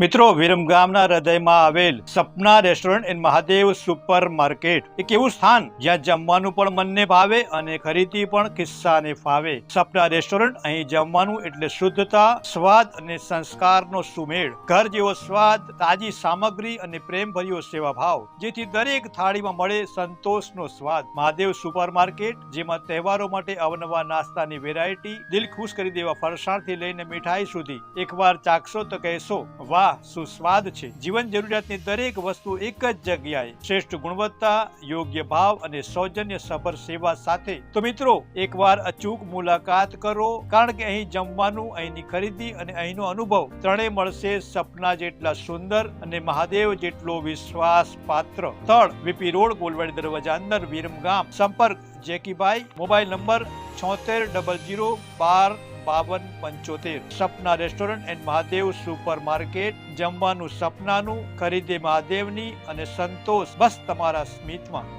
મિત્રો, વિરમગામના હૃદયમાં આવેલ Sapna restaurant and Mahadev super market એક એવું સ્થાન જ્યાં જમવાનું પણ મનને ભાવે અને ખરીદી પણ કિસ્સાને ફાવે. સપના રેસ્ટોરન્ટ અહીં જમવાનું એટલે શુદ્ધતા, સ્વાદ અને સંસ્કારનો સુમેળ. ઘર જેવો સ્વાદ, તાજી સામગ્રી અને પ્રેમભર્યો સેવા ભાવ જેથી દરેક થાળીમાં મળે સંતોષનો સ્વાદ. મહાદેવ સુપર માર્કેટ જેમાં તહેવારો માટે અવનવા નાસ્તાની વેરાયટી દિલ ખુશ કરી દેવા ફરસાણથી લઈને મીઠાઈ સુધી. એકવાર ચાખશો તો કહેશો, વાહ શું સુસ્વાદ છે. જીવન જરૂરિયાતની દરેક વસ્તુ એક જ જગ્યાએ શ્રેષ્ઠ ગુણવત્તા, યોગ્ય ભાવ અને સૌજન્ય સભર સેવા સાથે. તો મિત્રો, એકવાર અચૂક મુલાકાત કરો, કારણ કે અહીં જમવાનું, અહીંની ખરીદી અને અહીંનો અનુભવ ત્રણેય મળશે સપના જેટલા સુંદર અને મહાદેવ જેટલો વિશ્વાસ પાત્ર સ્થળ, વીપી રોડ, ગોલવાડી દરવાજા અંદર, વિરમગામ. સંપર્ક જેકીભાઈ મોબાઈલ નંબર છોતેર ડબલ જીરો બાર બાવન પંચોતેર. Sapna restaurant and Mahadev super market. જમવાનું સપનાનું, ખરીદે મહાદેવની અને સંતોષ. બસ તમારા સ્મિતમાં.